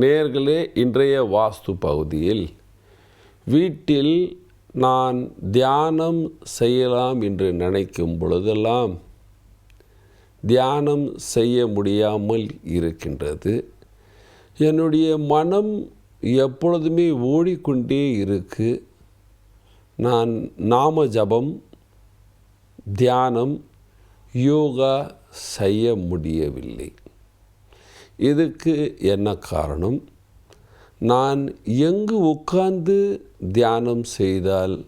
நேர்களே இன்றைய வாஸ்து பகுதியில் வீட்டில் நான் தியானம் செய்யலாம் என்று நினைக்கும் பொழுதெல்லாம் தியானம் செய்ய முடியாமல் இருக்கின்றது. என்னுடைய மனம் எப்பொழுதுமே ஓடிக்கொண்டே இருக்கு. நான் நாம ஜபம் தியானம் யோகா செய்ய முடியவில்லை. இதுக்கு என்ன காரணம்? நான் எங்கு உட்கார்ந்து தியானம் செய்தால்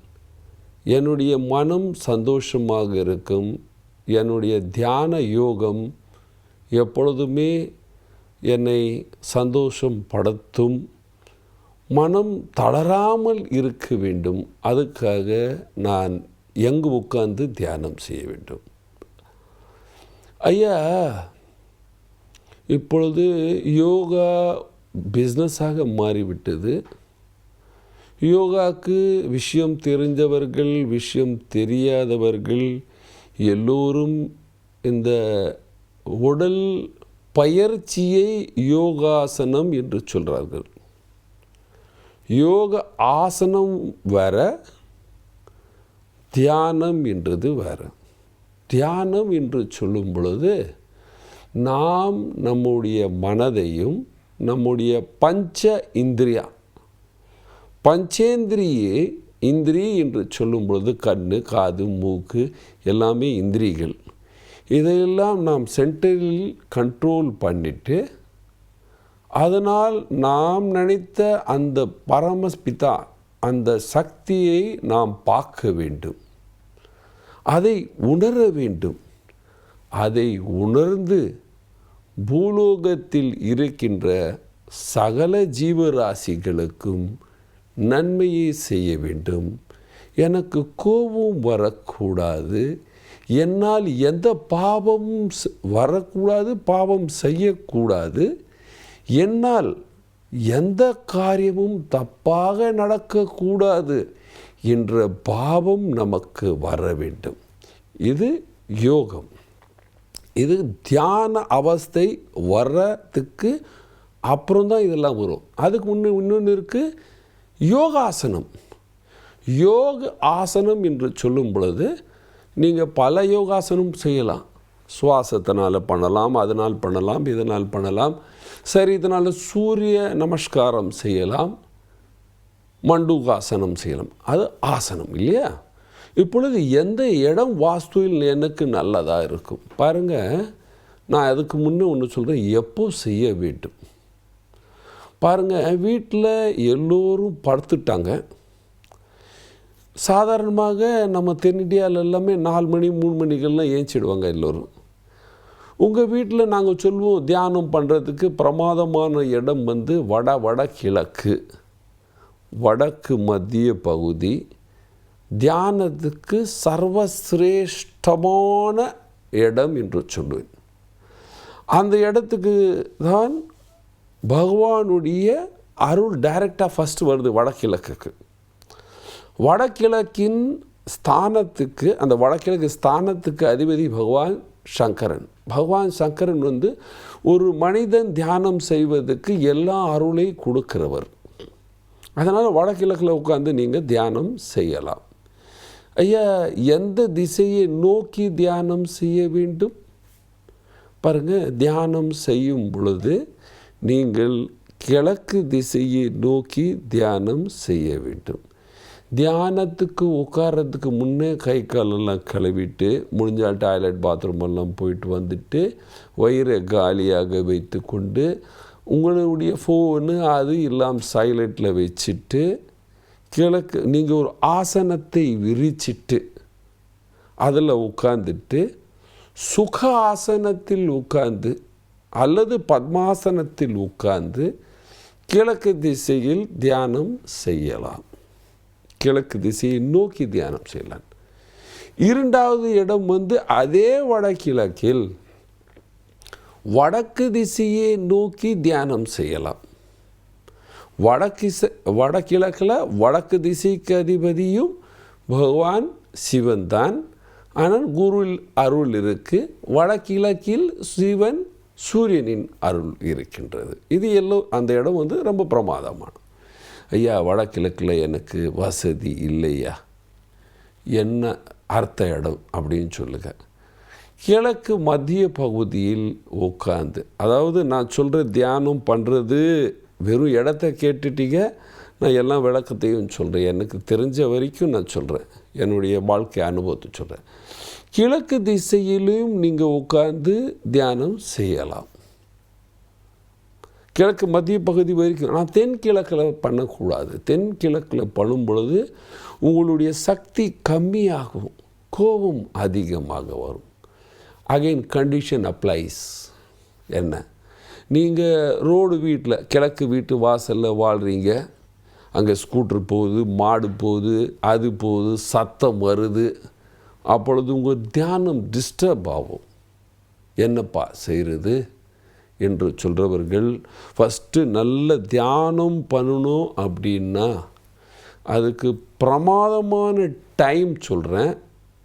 என்னுடைய மனம் சந்தோஷமாக இருக்கும்? என்னுடைய தியான யோகம் எப்பொழுதுமே என்னை சந்தோஷம் படுத்தும்? மனம் தளராமல் இருக்க வேண்டும். அதுக்காக நான் எங்கு உட்கார்ந்து தியானம் செய்ய வேண்டும்? ஐயா இப்பொழுது யோகா பிஸ்னஸாக மாறிவிட்டது. யோகாக்கு விஷயம் தெரிஞ்சவர்கள் விஷயம் தெரியாதவர்கள் எல்லோரும் இந்த உடல் பயிற்சியை யோகாசனம் என்று சொல்கிறார்கள் யோக ஆசனம் வேற தியானம் என்றது வேற. தியானம் என்று சொல்லும் பொழுது நாம் நம்முடைய மனதையும் நம்முடைய பஞ்ச இந்திரியா. பஞ்சேந்திரியே இந்திரி என்று சொல்லும் பொழுது கண் காது மூக்கு எல்லாமே இந்திரிகள். இதையெல்லாம் நாம் சென்டரில் கண்ட்ரோல் பண்ணிட்டு அதனால் நாம் நினைத்த அந்த பரமஸ்பிதா அந்த சக்தியை நாம் பார்க்க வேண்டும். அதை உணர வேண்டும். அதை உணர்ந்து பூலோகத்தில் இருக்கின்ற சகல ஜீவராசிகளுக்கும் நன்மையை செய்ய வேண்டும். எனக்கு கோபம் வரக்கூடாது. என்னால் எந்த பாவமும் வரக்கூடாது பாவம் செய்யக்கூடாது. என்னால் எந்த காரியமும் தப்பாக நடக்கக்கூடாது என்ற பாவம் நமக்கு வர வேண்டும். இது யோகம். இது தியான அவஸ்தை வர்றதுக்கு அப்புறம்தான் இதெல்லாம் வரும். அதுக்கு முன்னே இன்னொன்று இருக்குது யோகாசனம். யோக ஆசனம் என்று சொல்லும் பொழுது நீங்கள் பல யோகாசனம் செய்யலாம். சுவாசத்தினால் பண்ணலாம் அதனால் பண்ணலாம் இதனால் பண்ணலாம். சரி இதனால் சூரிய நமஸ்காரம் செய்யலாம். மண்டூகாசனம் செய்யலாம். அது ஆசனம் இல்லையா? இப்பொழுது எந்த இடம் வாஸ்துவில் எனக்கு நல்லதாக இருக்கும்? பாருங்கள் நான் அதுக்கு முன்னே ஒன்று சொல்கிறேன் எப்போ செய்ய வேண்டும்? பாருங்கள் வீட்டில் எல்லோரும் படுத்துட்டாங்க. சாதாரணமாக நம்ம தென்னிந்தியாவில் எல்லாமே நாலு மணி மூணு மணிக்கெல்லாம் ஏஞ்சிடுவாங்க எல்லோரும். உங்கள் வீட்டில் நாங்கள் சொல்லுவோம் தியானம் பண்ணுறதுக்கு பிரமாதமான இடம் வந்து வட வட கிழக்கு. வடக்கு மத்திய பகுதி. தியானத்துக்கு சர்வசிரேஷ்டமான இடம் என்று சொல்லுவேன் அந்த இடத்துக்கு தான் பகவானுடைய அருள் டைரெக்டாக ஃபஸ்ட்டு வருது வடகிழக்குக்கு. வடகிழக்கின் ஸ்தானத்துக்கு அந்த வடகிழக்கு ஸ்தானத்துக்கு அதிபதி பகவான் சங்கரன். பகவான் சங்கரன் வந்து ஒரு மனிதன் தியானம் செய்வதற்கு எல்லா அருளையும் கொடுக்கிறவர். அதனால் வடகிழக்கில் உட்காந்து நீங்கள் தியானம் செய்யலாம். ஐயா எந்த திசையை நோக்கி தியானம் செய்ய வேண்டும்? பாருங்கள் தியானம் செய்யும் பொழுது நீங்கள் கிழக்கு திசையை நோக்கி தியானம் செய்ய வேண்டும். தியானத்துக்கு உட்காரத்துக்கு முன்னே கை காலெல்லாம் கழுவிட்டு முடிஞ்சால் டாய்லெட் பாத்ரூம் எல்லாம் போயிட்டு வந்துட்டு வயிறை காலியாக வைத்து கொண்டு உங்களுடைய ஃபோனு அது எல்லாம் சைலண்டில் வச்சுட்டு கிழக்கு நீங்கள் ஒரு ஆசனத்தை விரிச்சிட்டு அதில் உட்காந்துட்டு சுக ஆசனத்தில் உட்கார்ந்து அல்லது பத்மாசனத்தில் உட்கார்ந்து கிழக்கு திசையில் தியானம் செய்யலாம். கிழக்கு திசையை நோக்கி தியானம் செய்யலாம். இரண்டாவது இடம் வந்து அதே வடகிழக்கில் வடக்கு திசையை நோக்கி தியானம் செய்யலாம். வடக்கு வடகிழக்கில் வடக்கு திசைக்கு அதிபதியும் பகவான் சிவன் தான் ஆனால் குரு அருள் இருக்குது வடகிழக்கில் சிவன் சூரியனின் அருள் இருக்கின்றது. இது எல்லாம் அந்த இடம் வந்து ரொம்ப பிரமாதமான. ஐயா வடகிழக்கில் எனக்கு வசதி இல்லையா? என்ன அர்த்த இடம் அப்படின்னு சொல்லுங்க. கிழக்கு மத்திய பகுதியில் உட்காந்து அதாவது நான் சொல்கிற தியானம் பண்ணுறது வெறும் இடத்த கேட்டுட்டீங்க நான் எல்லா விளக்கத்தையும் சொல்கிறேன் எனக்கு தெரிஞ்ச வரைக்கும் நான் சொல்கிறேன் என்னுடைய வாழ்க்கை அனுபவத்தை சொல்கிறேன் கிழக்கு திசையிலும் நீங்கள் உட்கார்ந்து தியானம் செய்யலாம். கிழக்கு மத்திய பகுதி வரைக்கும் ஆனால் தென்கிழக்கில் பண்ணக்கூடாது. தென்கிழக்கில் பண்ணும் பொழுது உங்களுடைய சக்தி கம்மியாகும். கோபம் அதிகமாக வரும். அகைன் கண்டிஷன் அப்ளைஸ் என்ன? நீங்கள் ரோடு வீட்டில் கிழக்கு வீட்டு வாசலில் வாழ்கிறீங்க அங்கே ஸ்கூட்டர் போகுது மாடு போகுது அது போகுது சத்தம் வருது. அப்பொழுது உங்கள் தியானம் டிஸ்டர்ப் ஆகும். என்னப்பா செய்கிறது என்று சொல்கிறவர்கள் ஃபஸ்ட்டு நல்ல தியானம் பண்ணணும் அப்படின்னா அதுக்கு பிரமாதமான டைம் சொல்கிறேன்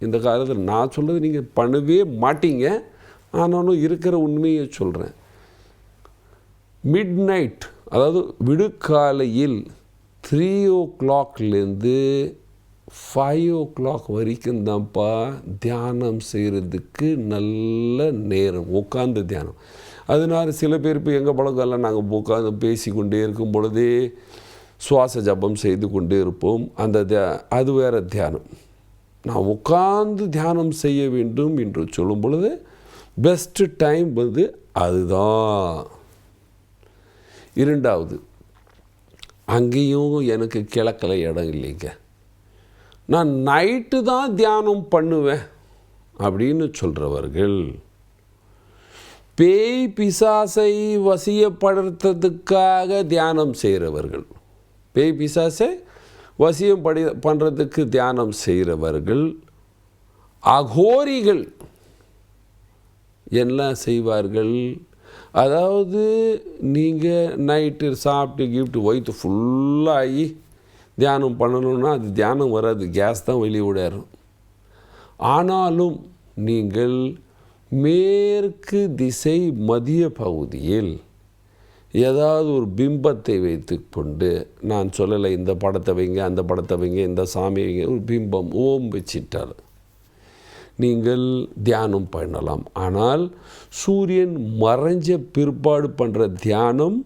இந்த காலத்தில் நான் சொல்கிறது நீங்கள் பண்ணவே மாட்டீங்க. ஆனாலும் இருக்கிற உண்மையை சொல்கிறேன் மிட் நைட் அதாவது விடுக்காலையில் த்ரீ ஓ கிளாக்லேருந்து ஃபைவ் ஓ கிளாக் வரைக்கும் தான்ப்பா தியானம் செய்கிறதுக்கு நல்ல நேரம் உட்காந்து தியானம். அதனால சில பேர் இப்போ எங்கள் பழக்கம்லாம் நாங்கள் உட்காந்து பேசி கொண்டே இருக்கும் பொழுதே சுவாச ஜபம் செய்து கொண்டே இருப்போம். அந்த அது வேறு தியானம். நான் உட்காந்து தியானம் செய்ய வேண்டும் என்று சொல்லும் பொழுது பெஸ்ட்டு டைம் வந்து அதுதான். இரண்டாவது அங்கேயும் எனக்கு கிழக்கில் இடம் இல்லைங்க. நான் நைட்டு தான் தியானம் பண்ணுவேன் அப்படின்னு சொல்கிறவர்கள் பேய் பிசாசை வசியப்படுத்துறதுக்காக தியானம் செய்கிறவர்கள் பேய் பிசாசை வசியம் படி பண்ணுறதுக்கு தியானம் செய்கிறவர்கள் அகோரிகள் என்ன செய்வார்கள்? அதாவது நீங்கள் நைட்டு சாப்பிட்டு கிஃப்ட்டு வயிற்று ஃபுல்லாகி தியானம் பண்ணணும்னா அது தியானம் வராது. கேஸ் தான் வெளியே விடாரும் ஆனாலும் நீங்கள் மேற்கு திசை மதிய பகுதியில் ஏதாவது ஒரு பிம்பத்தை வைத்துக்கொண்டு நான் சொல்லலை இந்த படத்தை வைங்க அந்த படத்தை வைங்க இந்த சாமி வைங்க ஒரு பிம்பம் ஓம் வச்சிட்டார். நீங்கள் தியானம் பண்ணலாம். ஆனால் சூரியன் மறைஞ்ச பிற்பாடு பண்ணுற தியானம்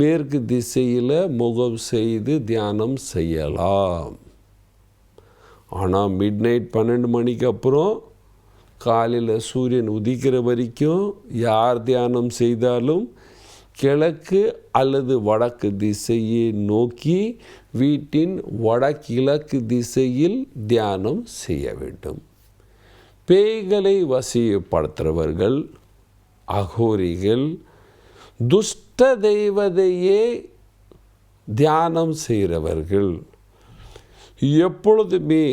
மேற்கு திசையில் முகம் செய்து தியானம் செய்யலாம். ஆனால் மிட் நைட் பன்னெண்டு மணிக்கு அப்புறம் காலையில் சூரியன் உதிக்கிற வரைக்கும் யார் தியானம் செய்தாலும் கிழக்கு அல்லது வடக்கு திசையை நோக்கி வீட்டின் வடகிழக்கு திசையில் தியானம் செய்ய வேண்டும். பேய்களை வசியப்படுத்துகிறவர்கள் அகோரிகள் துஷ்ட தெய்வதையே தியானம் செய்கிறவர்கள் எப்பொழுதுமே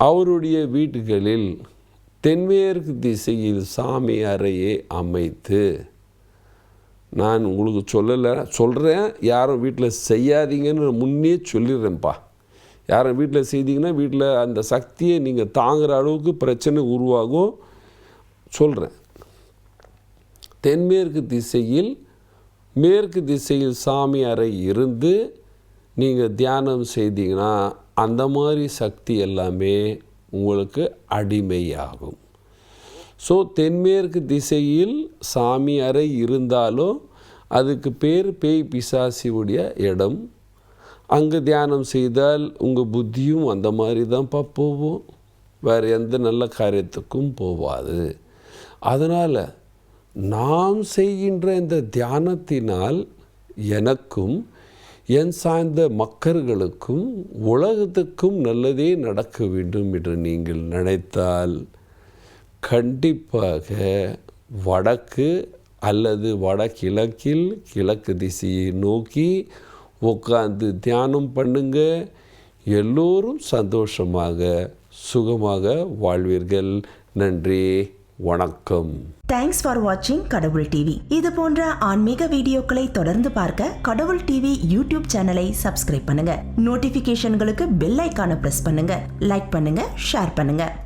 அவருடைய வீடுகளில் தென்மேற்கு திசையில் சாமி அறையை அமைத்து நான் உங்களுக்கு சொல்லலை சொல்கிறேன் யாரும் வீட்டில் செய்யாதீங்கன்னு முன்னே சொல்லிடுறேன்ப்பா. யார் வீட்டில் செய்தீங்கன்னா வீட்டில் அந்த சக்தியை நீங்கள் தாங்குகிற அளவுக்கு பிரச்சனை உருவாகும். சொல்கிறேன் தென்மேற்கு திசையில் மேற்கு திசையில் சாமி அறை இருந்து நீங்கள் தியானம் செய்தீங்கன்னா அந்த மாதிரி சக்தி எல்லாமே உங்களுக்கு அடிமையாகும். ஸோ தென்மேற்கு திசையில் சாமி அறை இருந்தாலும் அதுக்கு பேர் பேய் பிசாசியுடைய இடம் அங்கே தியானம் செய்தால் உங்கள் புத்தியும் அந்த மாதிரி தான்ப்பா போகும். வேறு எந்த நல்ல காரியத்துக்கும் போவாது. அதனால் நாம் செய்கின்ற இந்த தியானத்தினால் எனக்கும் என் சார்ந்த மக்களுக்கும் உலகத்துக்கும் நல்லதே நடக்க வேண்டும் என்று நீங்கள் நினைத்தால் கண்டிப்பாக வடக்கு அல்லது வடகிழக்கில் கிழக்கு திசையை நோக்கி உட்காந்து தியானம் பண்ணுங்க. எல்லோரும் சந்தோஷமாக சுகமாக வாழ்வீர்கள். நன்றி வணக்கம். தேங்க்ஸ் ஃபார் வாட்சிங் கடவுள் டிவி இது போன்ற ஆன்மீக வீடியோக்களை தொடர்ந்து பார்க்க கடவுள் டிவி யூடியூப் சேனலை சப்ஸ்கிரைப் பண்ணுங்க. நோட்டிபிகேஷன்களுக்கு பெல் ஐக்கான பிரஸ் பண்ணுங்க. லைக் பண்ணுங்க ஷேர் பண்ணுங்க.